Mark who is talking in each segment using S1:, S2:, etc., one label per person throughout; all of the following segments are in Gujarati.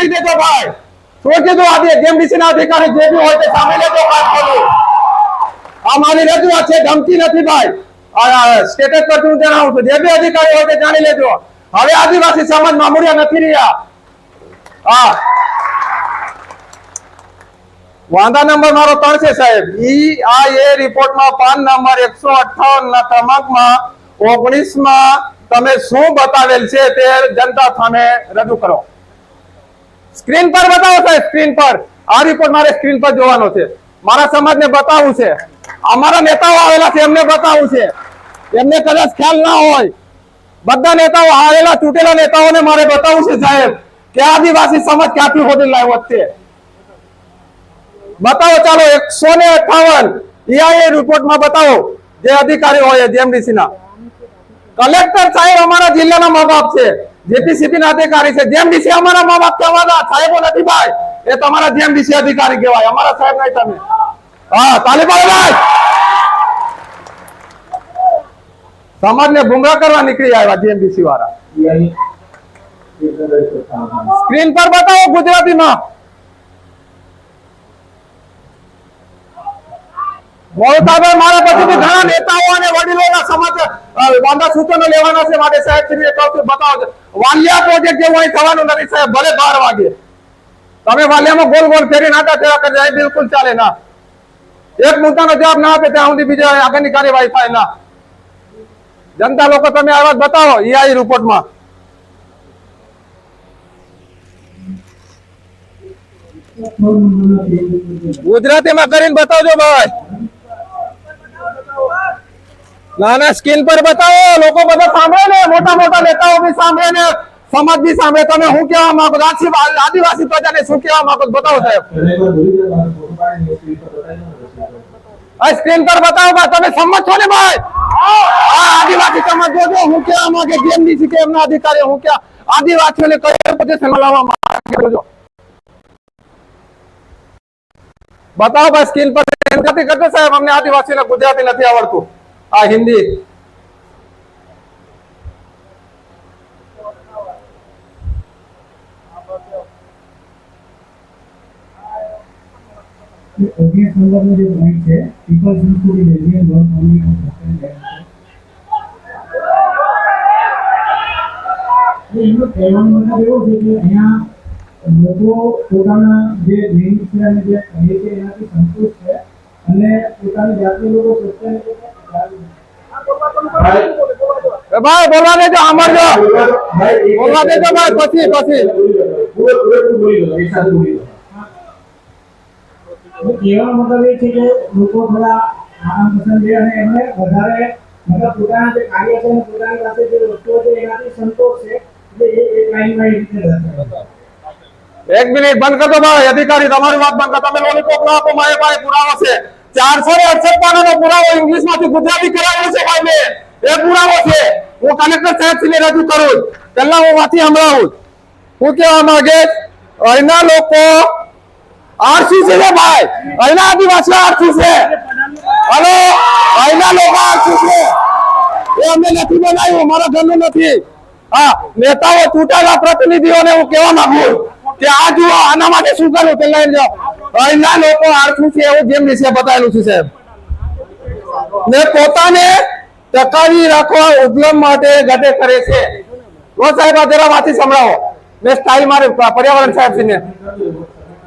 S1: કરી દેજો ભાઈ. શું કીધું આજે જેમડીસી ના અધિકારી જે બી હોય તે સામે લેજો વાત કરો. આ મારી રજૂઆત છે, ધમકી નથી ભાઈ. સ્ટેટસ પર હું જણાવું છું. જે બી અધિકારી હોય તે જાણી લેજો. હવે આદિવાસી સમાજ મામૂલિયા નથી રહ્યા. હા. વાંધા નંબર મારો ત્રણ છે, સાહેબ. ઈ, આ, એ રિપોર્ટમાં પાન નંબર એકસો અઠ્ઠાવન ના ક્રમાંકમાં ઓગણીસમાં તમે શું બતાવેલ છે તે જનતા સામે રજૂ કરો. સ્ક્રીન પર બતાવો સાહેબ, સ્ક્રીન પર. આ રિપોર્ટ મારે સ્ક્રીન પર જોવાનો છે. મારા સમાજને બતાવવું છે. અમારા નેતાઓ આવેલા છે, એમને બતાવવું છે. એમને કદાચ ખ્યાલ ના હોય. બધા નેતાઓ આવેલા તૂટેલા નેતાઓને મારે બતાવવું છે સાહેબ, કે આદિવાસી સમાજ ક્યાંથી હોદી લાવ્યો છે? બતાવો, ચાલો, એકસો ને અઠાવન. ઈઆઈએ રિપોર્ટમાં બતાવો, જે અધિકારી હોય જેમડીસી ના. કલેક્ટર સાહેબ અમારા જિલ્લાના મા બાપ છે. જેપીસીપી ના અધિકારી છે. જેમડીસી અમારા મા બાપ કહેવાના સાહેબો નથી ભાઈ. એ તમારા જેમડીસી અધિકારી કહેવાય. અમારા સાહેબ નહીં તમે. હા તાલીબાઈ ભાઈ સમાજને ગુમરાહ કરવા નીકળી આવ્યા જેએમડીસી વાળા. સ્ક્રીન પર બતાવો ગુજરાતીમાં. મોહતાભાઈ મારા પછીથી ઘણા બતાવો વાલિયા પ્રોજેક્ટ જેવું અહીં થવાનું નથી જનતા લોકો, તમે આ વાત બતાવો, ઈઆઈ રિપોર્ટમાં. ગુજરાતીમાં કરીને બતાવજો ભાઈ. ના ના સ્ક્રીન પર બતાવો લોકો બધા સાંભળે ને મોટા મોટા નેતાઓ બી સાંભળે ને સમાજ બી સાંભળે તમે હું કહેવા માંગો છો? આદિ- આદિવાસી પ્રજાને શું કહેવા માંગો છો? બતાવો સાહેબ આ સ્ક્રીન પર બતાવો ભાઈ તમે સંમત છો ને ભાઈ આ આદિવાસી સમાજ જોજો હું કહેવા માંગે જેમડીસી કે એમના અધિકારી હું કે આદિવાસીઓને કઈ પોઝિશનમાં લાવવા માંગે જોજો બતાવો ભાઈ સ્ક્રીન પર ગુજરાતી કરજો સાહેબ અમને આદિવાસીને ગુજરાતી નથી આવડતું આ હિન્દી.
S2: ઓગણીસ એવો છે કે અહીંયા લોકો પોતાના જે નિયમ છે અને સંતુષ્ટ છે અને પોતાની જાતને લોકો
S1: એ ભાઈ બોલવા દેજો સાંભળજો. બોલવા દેજો ભાઈ પછી પછી.
S2: કહેવાનો મતલબ એ છે કે લોકો થોડા આરામ પસંદ છે અને એમને વધારે મતલબ પોતાના જે કાર્ય છે અને પોતાની પાસે જે વસ્તુઓ છે એનાથી સંતોષ છે. એટલે એ એક લાઈનમાં એ રીતે
S1: એક મિનિટ બંધ કરતો ભાઈ અધિકારી તમારી વાત બંધ કરો તમે લોલીપોપ ના આપો મારે ભાઈ પુરાવા છે. ચારસો ને અડસઠ પાનાનો પુરાવો ઇંગ્લિશમાંથી ગુજરાતી કરાવેલો છે ભાઈ મેં એ પુરાવો છે. હું કલેક્ટર સાહેબ શ્રીને રજૂ કરું પહેલા હું વાંચી સંભળાવું હું કહેવા માંગે? અહીંના લોકો આરસી છે ભાઈ? અહીંના આદિવાસીઓ આરસી છે. હલો? અહીંના લોકો આરસી છે. એ અમે નથી બનાવ્યું મારા ઘરનું નથી. હા, નેતાઓ ચૂંટાયેલા પ્રતિનિધિઓને હું કહેવા માંગુ કે આ જુઓ, આના માટે શું કરવું પેલા જાઓ અહીંના લોકો આરસી છે એવું જેમ વિશે બતાવેલું છે, સાહેબ. ને પોતાને ટકાવી રાખવા ઉપલબ્ધ માટે ગટે કરે છે. તો સાહેબ, આ જરા વાંચી સંભળાવો. મેં સ્ટાઇલ મારે પર્યાવરણ સાહેબ ને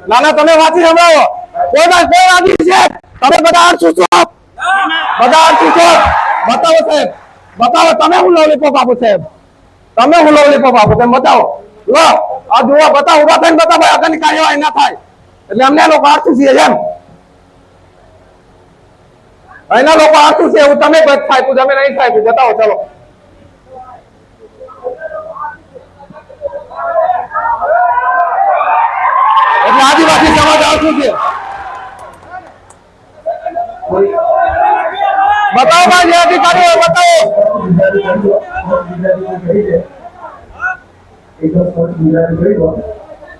S1: ના. ના તમે વાંચી સંભળાવો. કોઈ ના કોઈ વાંચી છે? તમે બધા આઠ છો? બધા આઠ છો? બતાવો, સાહેબ. બતાવો, તમે હું લોલીપોપ આપો, સાહેબ? તમે હું લોલીપોપ આપો, તમે બતાવો. લો, આ જુઓ, બતાવો, ઊભા થઈને બતાવો, આગળની કાર્યવાહી ના થાય. એટલે અમને લોકો આઠું છીએ એમ. અહીંના લોકો આઠું છે એવું તમે બચ થાય તમે નહીં થાય બતાવો ચલો. એટલે આદિવાસી સમાજ આઠું છે? બતાવો ભાઈ, જે અધિકારીઓ હોય બતાવો.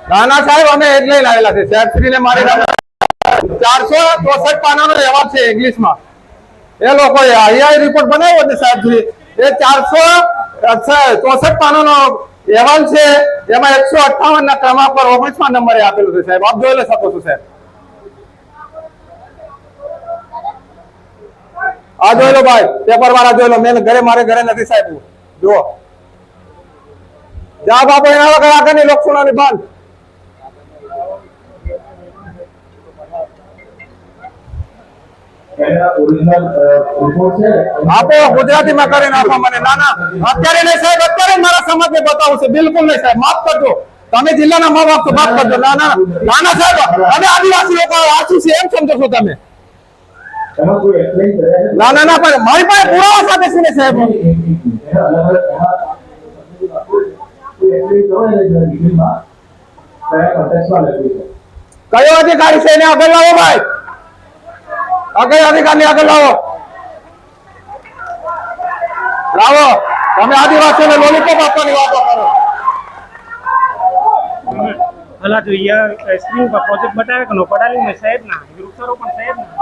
S1: નાના સાહેબ, અમે એ જ લઈને આવેલા છે. સાહેબ શ્રીને મારી ચારસો ચોસઠ પાનાનો અહેવાલ છે ઇંગ્લિશમાં. એ લોકો આઈઆઈ રિપોર્ટ બનાવ્યો છે સાહેબ શ્રી એ ચારસો ચોસઠ પાનાનો અહેવાલ છે. એમાં એકસો અઠાવન ના ક્રમાંક પર ઓગણીસમાં નંબરે આપેલું છે સાહેબ. આપ જોઈ લો શકો છો સાહેબ. આ જોઈ ભાઈ પેપર વાળા જોઈ મેં ઘરે, મારે ઘરે નથી સાહેબ. જુઓ. જા બાપુ, એના વગર આગળની લોકસુનાની બંધ.
S3: એના ગુજરાતી માં કરી
S1: નાખો ગુજરાતીમાં કરીને આપો મને. ના ના અત્યારે નહીં સાહેબ અત્યારે મારા મારા સમાજને બતાવું છે. બિલકુલ નહીં સાહેબ માફ કરજો. તમે જિલ્લાના મા બાપ તો માફ કરજો. ના ના ના ના સાહેબ અમે આદિવાસી લોકો વાંચી છે એમ સમજો છો તમે. ના ના ના પણ મારી પાસે પુરાવા સાથે છે ને સાહેબ.
S3: ને કયો
S1: અધિકારી છે એને આગળ લાવો ભાઈ? આ અધિકારની અધિકારી આગળ લાવો. લાવો. તમે આદિવાસીઓને લોલીપોપ આપવાની વાતો કરો.
S4: ભલા તો અહીંયા સ્ક્રીન પર પ્રોજેક્ટ બતાવે કે નો મેં સાહેબ ના વૃક્ષારોપણ સાહેબ ના.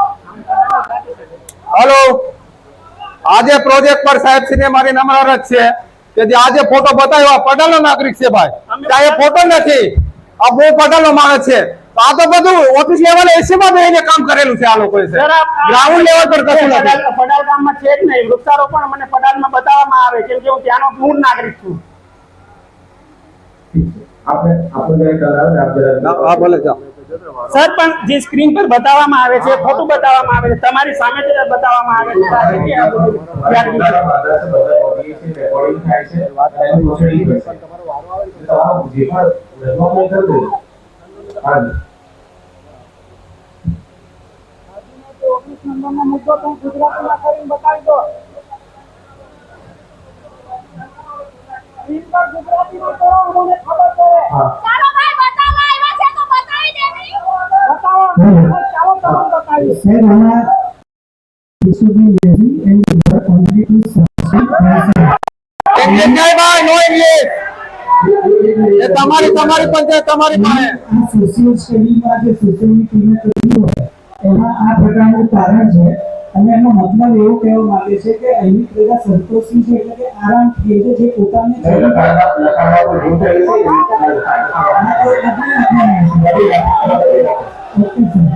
S1: હલો. આજે પ્રોજેક્ટ પર સાહેબ શ્રીને મારી નમ્ર અરજ છે કે જે આજે ફોટો બતાવ્યો આ પટેલનો નાગરિક છે ભાઈ. ત્યાં એ ફોટો નથી. આ બહુ પટેલનો માણસ છે. તો આ તો બધું ઓફિસ લેવલ એસી માં બેસીને કામ કરેલું છે આ લોકોએ
S4: સર, આ-
S1: ગ્રાઉન્ડ લેવલ પર કશું નથી.
S4: પડાલ ગામમાં છે જ નહીં. વૃક્ષારોપણ મને પડાલમાં બતાવવામાં આવે કેમ કે હું ત્યાંનો મૂળ નાગરિક છું. સર પણ જે સ્ક્રીન પર બતાવવામાં આવે છે ફોટો બતાવવામાં આવે છે તમારી સામે જે બતાવવામાં આવે છે. બધું વ્યાજબી છે.
S3: કરી
S5: ચાલો ભાઈ બતાવવા આવ્યા તો બતાવી
S2: એન્ડ વર્ક ટુ
S1: ભાઈ નો ઇંગ્લિશ. એ તમારી તમારી પંચાયત તમારી પાસે
S2: આ સોશિયલ સ્ટડીમાં જે સોશિયલની ટીમે કર્યું હોય એમાં આ પ્રકારનું કારણ છે અને એનો મતલબ એવું કહેવા માંગે છે કે અહીંની પ્રજા સંતોષી છે એટલે કે આરામ થઈ છે જે પોતાને
S3: લખાણમાં લખાણમાં કોઈ ભૂલ થઈ છે એ રીતે લખાણ.
S2: આ તો આપણે લખવાનું છે. ઓકે સર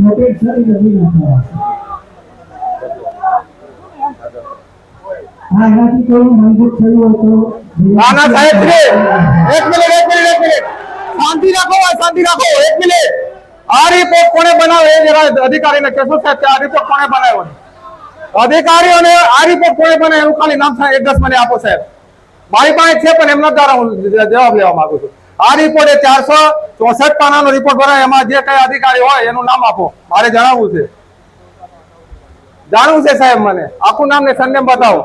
S2: નોટેડ સર એ લખી નાખવાનું છે. હા એનાથી કોઈ મનભૂત થયું હોય તો
S1: ના ના સાહેબ એક મિનિટ એક મિનિટ એક મિનિટ શાંતિ રાખો શાંતિ રાખો એક મિનિટ. આ રિપોર્ટ કોણે બનાવ્યો એ જરા અધિકારીને કહેશો સાહેબ આ રિપોર્ટ કોણે બનાવ્યો? અધિકારીઓને આ રિપોર્ટ કોણે બનાવ્યો એનું ખાલી નામ સાહેબ એડ્રેસ મને આપો સાહેબ. મારી પાસે છે પણ એમના દ્વારા હું જવાબ લેવા માંગુ છું. આ રિપોર્ટ એ ચારસો ચોસઠ પાનાનો રિપોર્ટ બનાવ્યો એમાં જે કઈ અધિકારી હોય એનું નામ આપો. મારે જણાવવું છે. જાણવું છે સાહેબ મને? આખું નામ ને સરનેમ બતાવો.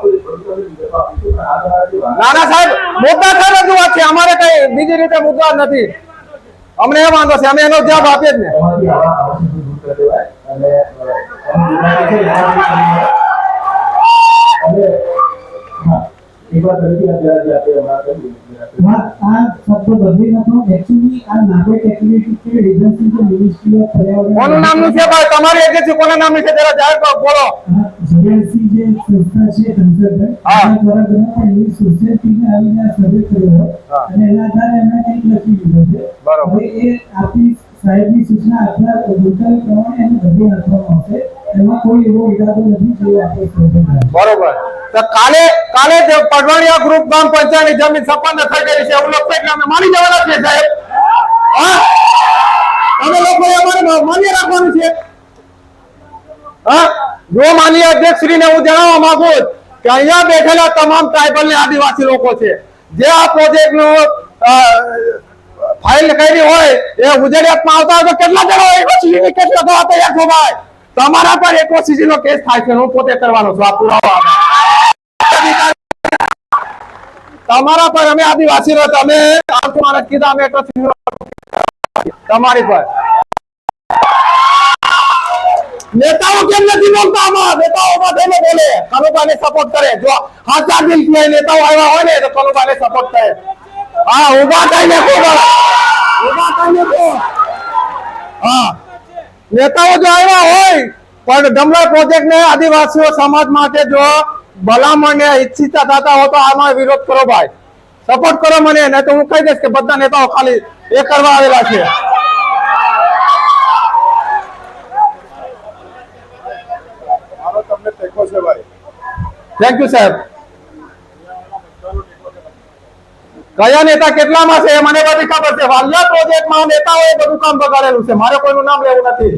S1: નાના સાહેબ, મુદ્દા છે રજૂઆત છે અમારે કઈ બીજી રીતે મુદ્દા નથી. અમને એ વાંધો છે, અમે એનો જવાબ આપીએ જ ને.
S3: એક વાર ફરીથી અત્યારે આપણે
S2: આ આ શબ્દ બદલી નાખો એકચ્યુઅલી આ નાગરિક એક્ટિવિટી છે એજન્સી છે મિનિસ્ટ્રી ઓફ પર્યાવરણ
S1: કોનું નામનું છે ભાઈ? તમારી એજન્સી કોના નામની છે? જરા જાહેર કરો બોલો.
S2: જીએલસી જે સંસ્થા છે કન્સલ્ટન્ટ
S1: હા.
S2: એના દ્વારા સોસાયટીને આવીને સર્વે કર્યો અને એના આધારે એમણે કંઈક લખી દીધો છે.
S1: બરાબર.
S2: એ આપણી સાહેબની સૂચના આટલા ગુંચાવી પ્રમાણે એને બદલી નાખવામાં આવશે. એમાં કોઈ એવો ઇરાદો નથી જેવો આપણે
S1: બરોબર. તો કાલે કાલે જે પડવાણિયા ગ્રુપ ગામ પંચાયતની જમીન સપન થઈ કરી છે. એવું લખશે એટલે અમે માની જવાના છીએ, સાહેબ. હા? લોકો અમારે માન્ય રાખવાનું છે. હા? જો માનીય અધ્યક્ષશ્રીને હું જણાવવા માંગુ કે અહીંયા બેઠેલા તમામ ટ્રાઇબલ ને આદિવાસી લોકો છે. જે આ પ્રોજેક્ટનું ફાઇલ કરી હોય, એ ઉજેડિયાતમાં આવતા હોય તો કેટલા જણા એકોસીસી કેટલા થવા તૈયાર છો ભાઈ. તમારા પર એકોસીસી નો કેસ થાય છે, હું પોતે કરવાનો છું આ પુરાવા તમારા પર અમે આદિવાસી રહો તમે તો કીધા, અમે એકોસીસી તમારી પર. નેતાઓ કેમ નથી બોલતા આમાં? નેતાઓ માં થઈને બોલે? કનુભાઈને સપોર્ટ કરે. જો હાચા દિલ નેતાઓ આવ્યા હોય ને, તો કનુભાઈને સપોર્ટ કરે. હા ઊભા થઈને કહો ઊભા થઈને હા. નેતાઓ જો આવ્યા હોય પણ ડમરા પ્રોજેક્ટ ને આદિવાસીઓ સમાજ માટે જો ભલામણ ને ઈચ્છિતા થતા હો તો આમાં વિરોધ કરો ભાઈ. સપોર્ટ કરો મને નહીં તો હું કહી દઈશ કે બધા નેતાઓ ખાલી એ કરવા આવેલા છે.
S6: મારો તમને ટેકો છે ભાઈ.
S1: થેન્ક યુ સાહેબ કયા નેતા કેટલામાં છે મને બધી ખબર છે. વાલિયા પ્રોજેક્ટમાં નેતાઓએ બધું કામ બગાડેલું છે. મારે કોઈનું નામ લેવું નથી.